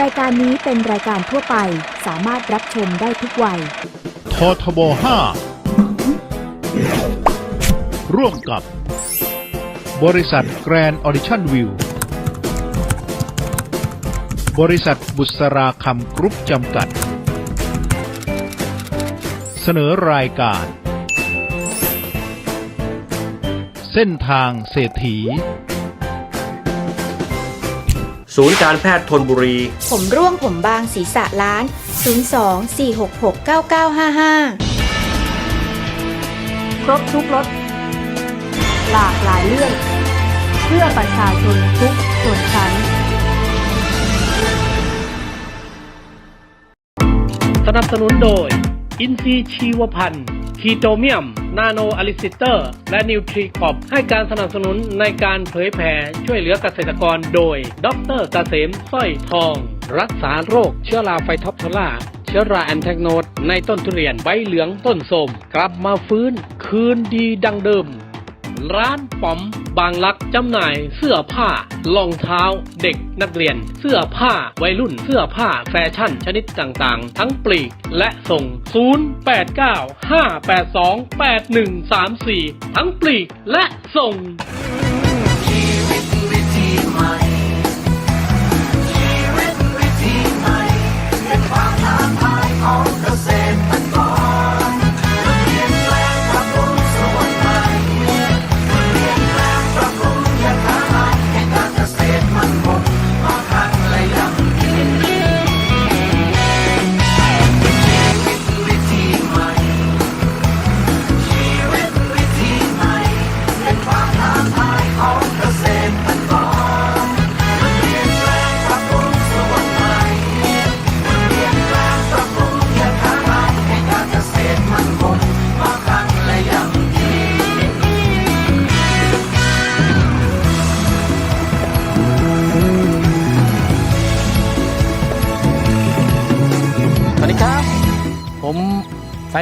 รายการนี้เป็นรายการทั่วไปสามารถรับชมได้ทุกวัย ททบ 5 ร่วมกับ บริษัทแกรนด์ออดิชั่นวิว บริษัทบุษราคำกรุ๊ปจำกัด เสนอรายการ เส้นทางเศรษฐี ศูนย์การแพทย์ทนบุรี ผมร่วงผมบางศีรษะล้าน 02-466-9955 ครบทุกรถหลากหลายเรื่อง เพื่อประชาชนทุกส่วนชั้น สนับสนุนโดย อินซีย์ชีวพันธุ์คีโตเมียม นาโนอลิซิเตอร์ และนิวทรีคอปให้การสนับสนุนในการเผยแผ่ช่วยเหลือเกษตรกรโดย ดรเกษมสร้อยทอง รักษาโรคเชื้อราไฟท็อปโทล่าเชื้อราแอนแทกโนดในต้นทุเรียนใบเหลืองต้นสมกลับมาฟื้น คืนดีดังเดิม ร้านป๋อมบางลักจำหน่ายเสื้อผ้ารองเท้า เด็กนักเรียน เสื้อผ้าวัยรุ่น เสื้อผ้าแฟชั่นชนิดต่างๆ ทั้งปลีกและส่ง 0895828134 ทั้งปลีกและส่งส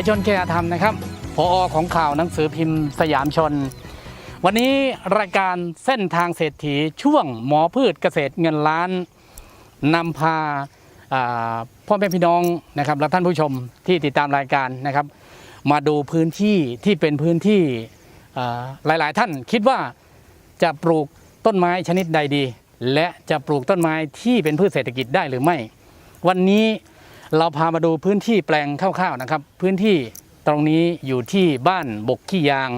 ายชนเกียรติธรรมนะครับพอของข่าวหนังสือพิมพ์สยามชน วันนี้รายการเส้นทางเศรษฐีช่วงหมอพืชเกษตรเงินล้านนำพาพ่อแม่พี่น้องนะครับและท่านผู้ชมที่ติดตามรายการนะครับ มาดูพื้นที่ที่เป็นพื้นที่อ่าหลาย ๆ ท่านคิดว่าจะปลูกต้นไม้ชนิดใดดี และจะปลูกต้นไม้ที่เป็นพืชเศรษฐกิจได้หรือไม่ วันนี้ เราพามาดูพื้นที่แปลงคร่าวๆนะครับ พื้นที่ตรงนี้อยู่ที่บ้านบกขี้ยาง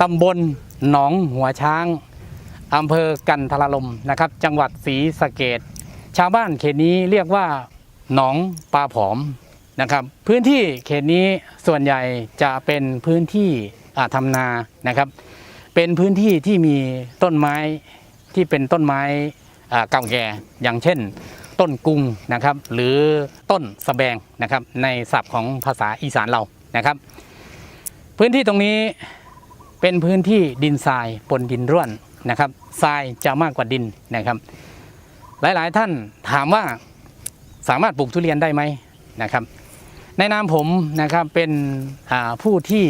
ตำบลหนองหัวช้างอำเภอกันทรลมนะครับ จังหวัดศรีสะเกดชาวบ้านเขตนี้เรียกว่าหนองปลาผอมนะครับ พื้นที่เขตนี้ส่วนใหญ่จะเป็นพื้นที่อ่าทำนานะครับ เป็นพื้นที่ที่มีต้นไม้ที่เป็นต้นไม้เก่าแก่อย่างเช่น ต้นกุ้งนะครับ หรือต้นสแบงนะครับ ในศัพท์ของภาษาอีสานเรานะครับ พื้นที่ตรงนี้เป็นพื้นที่ดินทรายปนดินร่วนนะครับทรายจะมากกว่าดินนะครับ หลายๆท่านถามว่าสามารถปลูกทุเรียนได้ไหมนะครับ ในนามผมนะครับเป็นผู้ที่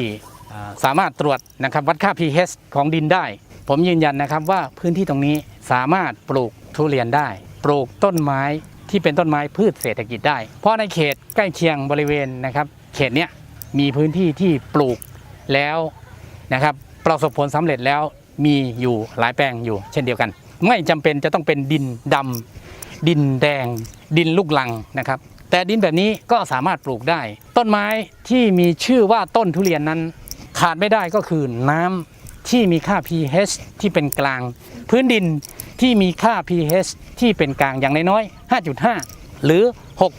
สามารถตรวจนะครับวัดค่า pH ของดินได้ ผมยืนยันนะครับว่าพื้นที่ตรงนี้สามารถปลูกทุเรียนได้ ปลูกต้นไม้ที่เป็นต้นไม้พืชเศรษฐกิจได้ เพราะในเขตใกล้เคียงบริเวณนะครับ เขตเนี้ยมีพื้นที่ที่ปลูกแล้วนะครับประสบผลสำเร็จแล้วมีอยู่หลายแปลงอยู่ เช่นเดียวกัน ไม่จำเป็นจะต้องเป็นดินดำดินแดง ดินลูกลังนะครับ แต่ดินแบบนี้ก็สามารถปลูกได้ ต้นไม้ที่มีชื่อว่าต้นทุเรียนนั้น ขาดไม่ได้ก็คือน้ำที่มีค่า pH ที่เป็นกลาง พื้นดิน ที่มีค่า pH ที่เป็นกลางอย่างน้อยๆ5.5 หรือ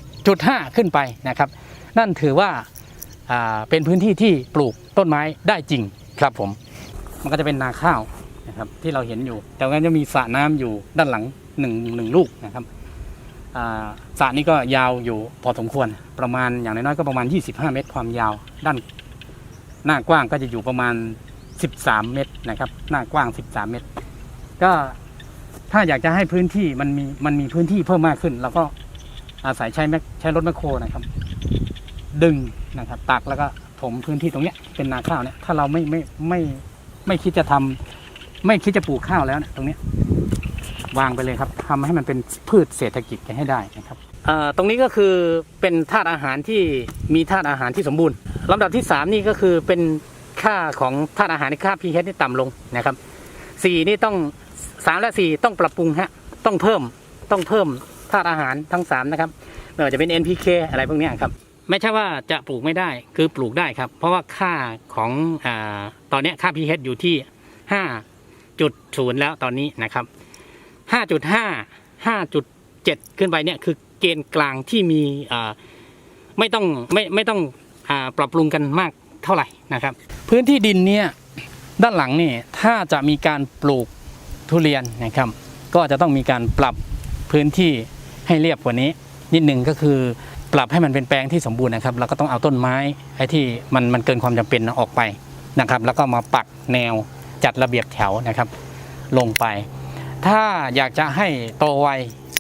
6.5 ขึ้นไปนะครับ นั่นถือว่าาเป็นพื้นที่ที่ปลูกต้นไม้ได้จริงครับผม มันก็จะเป็นนาข้าวนะครับที่เราเห็นอยู่ แต่ว่าจะมีสระน้ำอยู่ด้านหลังหนึ่งหนึ่งลูกนะครับสระนี้ก็ยาวอยู่พอสมควรประมาณอย่างน้อยๆก็ประมาณ 25 เมตรความยาว ด้านหน้ากว้างก็จะอยู่ประมาณ 13 เมตรนะครับ หน้ากว้าง 13 เมตร ก็ ถ้าอยากจะให้พื้นที่มันมีมันมีพื้นที่เพิ่มมากขึ้นเราก็อาศัยใช้แมคใช้รถแมคโครนะครับ ดึงนะครับ ตักแล้วก็ถมพื้นที่ตรงเนี้ยเป็นนาข้าวเนี่ยถ้าเราไม่ไม่ไม่ไม่คิดจะทำไม่คิดจะปลูกข้าวแล้วเนี่ยตรงเนี้ยวางไปเลยครับทำให้มันเป็นพืชเศรษฐกิจกันให้ได้นะครับเอ่อตรงนี้ก็คือเป็นธาตุอาหารที่มีธาตุอาหารที่สมบูรณ์ลำดับที่ 3 นี่ก็คือเป็นค่าของธาตุอาหารในค่า pH ที่ต่ำลงนะครับสี่นี่ต้อง สามและสี่ต้องปรับปรุงฮะต้องเพิ่มต้องเพิ่มธาตุอาหารทั้งสามนะครับไม่ว่าจะเป็น NPK อะไรพวกเนี้ยครับ ไม่ใช่ว่าจะปลูกไม่ได้คือปลูกได้ครับ เพราะว่าค่าของอาตอนเนี้ยค่า pH อยู่ที่5.0แล้วตอนนี้นะครับ5.5 5.7ขึ้นไปเนี่ยคือเกณฑ์กลางที่มีอ่าไม่ต้องไม่ไม่ต้องอาปรับปรุงกันมากเท่าไหร่นะครับ พื้นที่ดินเนี่ยด้านหลังนี่ถ้าจะมีการปลูก ทุเรียนนะครับ ก็จะต้องมีการปรับพื้นที่ให้เรียบกว่านี้ นิดหนึ่งก็คือปรับให้มันเป็นแปลงที่สมบูรณ์นะครับแล้วก็ต้องเอาต้นไม้ไอ้ที่มันมันเกินความจำเป็นออกไปนะครับ แล้วก็มาปักแนวจัดระเบียบแถวนะครับ ลงไป ถ้าอยากจะให้โตไว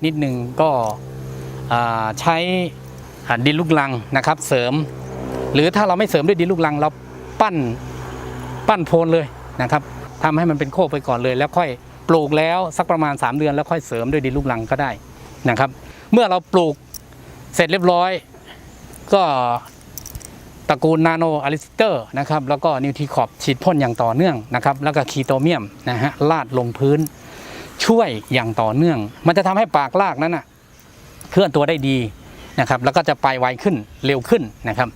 นิดนึงก็ใช้ดินลูกลังนะครับ เสริม หรือถ้าเราไม่เสริมด้วยดินลูกลัง เราปั้นปั้นโพนเลยนะครับทำให้มันเป็นโคกไปก่อนเลยแล้วค่อย ปลูกแล้วสักประมาณ 3 เดือนแล้วค่อยเสริมด้วยดินลูกลังก็ได้นะครับ เมื่อเราปลูกเสร็จเรียบร้อย ก็ตระกูลนาโนอลิสเตอร์นะครับแล้วก็นิวทรีคอปฉีดพ่นอย่างต่อเนื่องนะครับ แล้วก็คีโตเมียมนะฮะลาดลงพื้นช่วยอย่างต่อเนื่อง มันจะทำให้ปากรากนั้นนะเคลื่อนตัวได้ดีนะครับแล้วก็จะไปไวขึ้นเร็วขึ้นนะครับ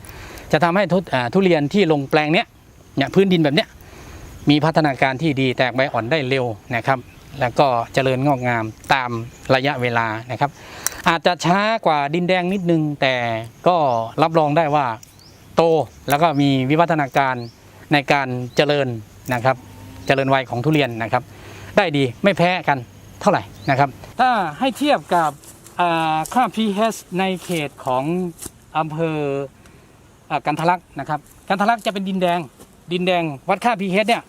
จะทำให้ทุอ่าทุเรียนที่ลงแปลงเนี้ยเนี่ยพื้นดินแบบเนี้ย มีพัฒนาการที่ดีแตกใบอ่อนได้เร็วนะครับ แล้วก็เจริญงอกงามตามระยะเวลานะครับ อาจจะช้ากว่าดินแดงนิดนึง แต่ก็รับรองได้ว่าโตแล้วก็มีวิวัฒนาการในการเจริญนะครับ เจริญวัยของทุเรียนนะครับ ได้ดีไม่แพ้กันเท่าไหร่นะครับ ถ้าให้เทียบกับอ่าค่า pH ในเขตของอำเภออ่ากันทะลักนะครับ กันทะลักจะเป็นดินแดง ดินแดงวัดค่า pH เนี่ย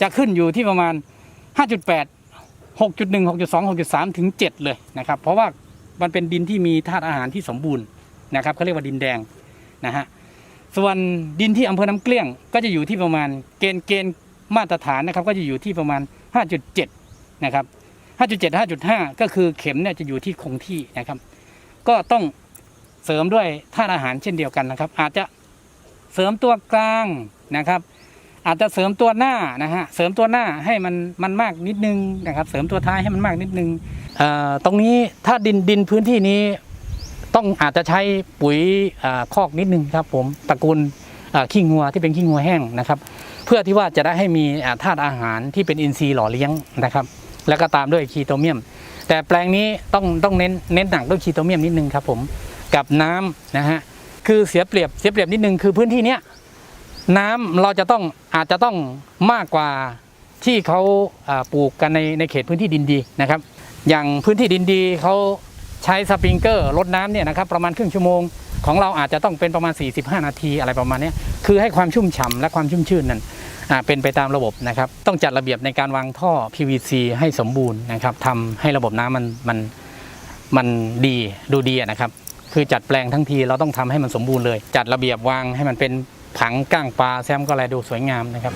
จะขึ้นอยู่ที่ประมาณ 5.8 6.1 6.2 6.3 ถึง 7 เลยนะครับ เพราะว่ามันเป็นดินที่มีธาตุอาหารที่สมบูรณ์นะครับเขาเรียกว่าดินแดงนะฮะส่วนดินที่อำเภอน้ำเกลี้ยงก็จะอยู่ที่ประมาณเกณฑ์เกณฑ์มาตรฐานนะครับ ก็จะอยู่ที่ประมาณ 5.7 นะครับ 5.7 5.5 ก็คือเข็มเนี่ยจะอยู่ที่คงที่นะครับ ก็ต้องเสริมด้วยธาตุอาหารเช่นเดียวกันนะครับ อาจจะ เสริมตัวกลางนะครับ อาจจะเสริมตัวหน้านะฮะเสริมตัวหน้าให้มันมันมากนิดนึงนะครับ เสริมตัวท้ายให้มันมากนิดนึงตรงนี้ถ้าดินดินพื้นที่นี้ต้องอาจจะใช้ปุ๋ยอคอกนิดนึงครับผมตระกูลขี้งัวที่เป็นขี้งัวแห้งนะครับ เพื่อที่ว่าจะได้ให้มีธาตุอาหารที่เป็นอินทรีย์หล่อเลี้ยงนะครับ แล้วก็ตามด้วยคีโตเมียม แต่แปลงนี้ต้องต้องเน้นเน้นหนักด้วยคีโตเมียมนิดนึงครับผมกับน้ำนะฮะ คือเสียเปรียบเสียเปรียบนิดนึงคือพื้นที่เนี้ยน้ำเราจะต้องอาจจะต้องมากกว่าที่เขาปลูกกันในในเขตพื้นที่ดินดีนะครับ อย่างพื้นที่ดินดีเขาใช้สปริงเกอร์ลดน้ำเนี่ยนะครับประมาณครึ่งชั่วโมงของเราอาจจะต้องเป็นประมาณ 45 นาทีอะไรประมาณนี้คือให้ความชุ่มฉ่ำและความชุ่มชื่นนั้นเป็นไปตามระบบนะครับ ต้องจัดระเบียบในการวางท่อ PVC ให้สมบูรณ์นะครับทำให้ระบบน้ำมันมันมันดีดูดีนะครับ คือจัดแปลงทั้งทีเราต้องทำให้มันสมบูรณ์เลย จัดระเบียบวางให้มันเป็นผังก้างปลาแซมก็อะไรดูสวยงามนะครับ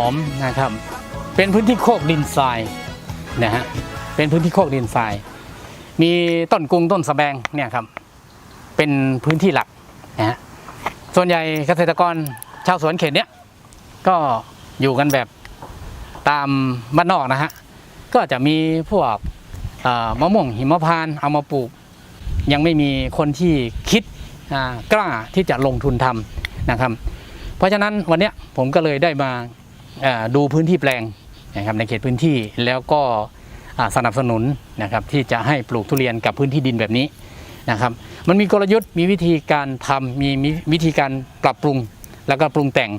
อมนะครับ เป็นพื้นที่โคกดินทรายนะฮะเป็นพื้นที่โคกดินทราย มีต้นกุงต้นสะแบงเนี่ยครับเป็นพื้นที่หลักนะฮะส่วนใหญ่เกษตรกรชาวสวนเขตเนี้ยก็อยู่กันแบบตามบ้านนอกนะฮะก็จะมีพวกมะม่วงหิมพานต์เอามาปลูก ยังไม่มีคนที่คิดกล้าที่จะลงทุนทำนะครับ เพราะฉะนั้นวันนี้ผมก็เลยได้มา ดูพื้นที่แปลงนะครับในเขตพื้นที่แล้วก็สนับสนุนนะครับที่จะให้ปลูกทุเรียนกับพื้นที่ดินแบบนี้นะครับ มันมีกลยุทธ์มีวิธีการทำมีมีวิธีการปรับปรุงแล้วก็ปรุงแต่ง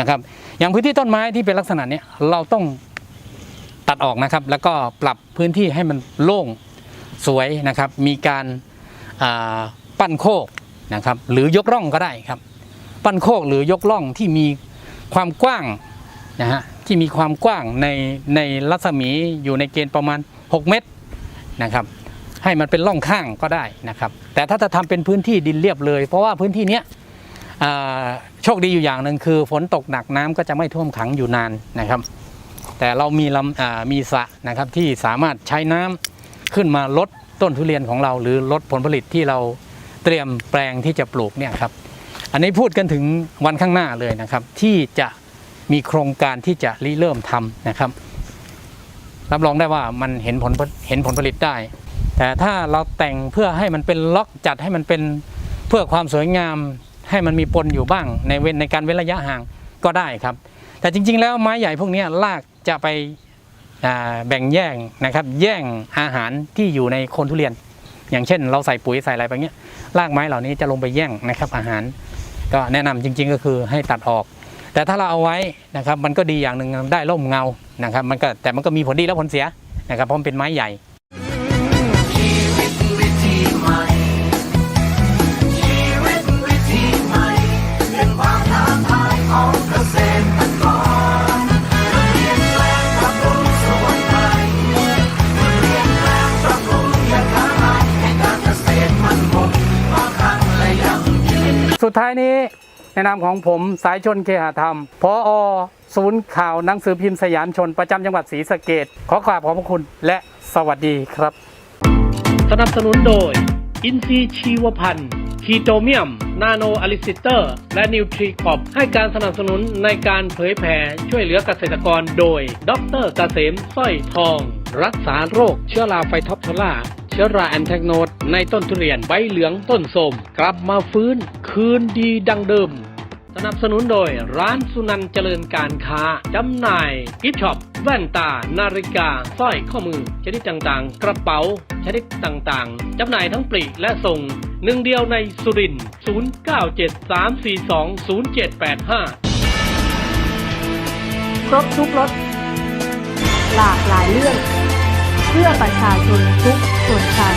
นะครับ อย่างพื้นที่ต้นไม้ที่เป็นลักษณะนี้เราต้องตัดออกนะครับ แล้วก็ปรับพื้นที่ให้มันโล่งสวยนะครับ มีการาปั้นโคกนะครับ หรือยกร่องก็ได้ครับ ปั้นโคกหรือยกร่องที่มีความกว้าง นะฮะที่มีความกว้างในในรัศมีอยู่ในเกณฑ์ประมาณ 6 เมตรนะครับ ให้มันเป็นร่องข้างก็ได้นะครับ แต่ถ้าจะทำเป็นพื้นที่ดินเรียบเลย เพราะว่าพื้นที่เนี้ยโชคดีอยู่อย่างหนึ่งคือฝนตกหนักน้ำก็จะไม่ท่วมขังอยู่นานนะครับ แต่เรามีลำมีสระนะครับที่สามารถใช้น้ำขึ้นมาลดต้นทุเรียนของเรา หรือลดผลผลิตที่เราเตรียมแปลงที่จะปลูกเนี่ยครับอันนี้พูดกันถึงวันข้างหน้าเลยนะครับ ที่จะ มีโครงการที่จะริเริ่มทำนะครับ รับรองได้ว่ามันเห็นผลเห็นผลผลิตได้ แต่ถ้าเราแต่งเพื่อให้มันเป็นล็อกจัดให้มันเป็นเพื่อความสวยงามให้มันมีปนอยู่บ้าง ในเว้นในการเว้นระยะห่างก็ได้ครับ แต่จริง ๆ แล้วไม้ใหญ่พวกนี้ยรากจะไปแบ่งแย่งนะครับ แย่งอาหารที่อยู่ในโคนทุเรียน อย่างเช่น เราใส่ปุ๋ยใส่อะไรไปเงี้ยรากไม้เหล่านี้จะลงไปแย่งนะครับอาหาร ก็แนะนำจริง ๆ ก็คือให้ตัดออก แต่ถ้าเราเอาไว้นะครับมันก็ดีอย่างหนึ่งได้ร่มเงานะครับมันก็แต่มันก็มีผลดีและผลเสียนะครับเพราะมันเป็นไม้ใหญ่สุดท้ายนี้ ในนามของผมสายชนเคหธรรมพออศูนย์ข่าวหนังสือพิมพ์สยามชนประจำจังหวัดศรีสะเกดขอกราบขอบพระคุณและสวัสดีครับ สนับสนุนโดย อินซีชีวพันธ์คีโตเมียม นาโนอลิซิเตอร์ และนิวทรีคอปให้การสนับสนุนในการเผยแผ่ช่วยเหลือเกษตรกรโดย ดรเกษมสร้อยทอง รักษาโรคเชื้อราไฟท็อปโทล่าเชื้อราแอนแทกโนดในต้นทุเรียนใบเหลืองต้นโทรมกลับมาฟื้น คืนดีดังเดิม สนับสนุนโดยร้านสุนันเจริญการค้า จำหน่ายกิฟช็อป แว่นตา นาฬิกาสร้อยข้อมือ ชนิดต่างๆ กระเป๋า ชนิดต่างๆ จำหน่ายทั้งปลีกและส่ง หนึ่งเดียวในสุรินทร์0973420785 ครบทุกรสหลากหลายเรื่อง เพื่อประชาชนทุกส่วนชั้น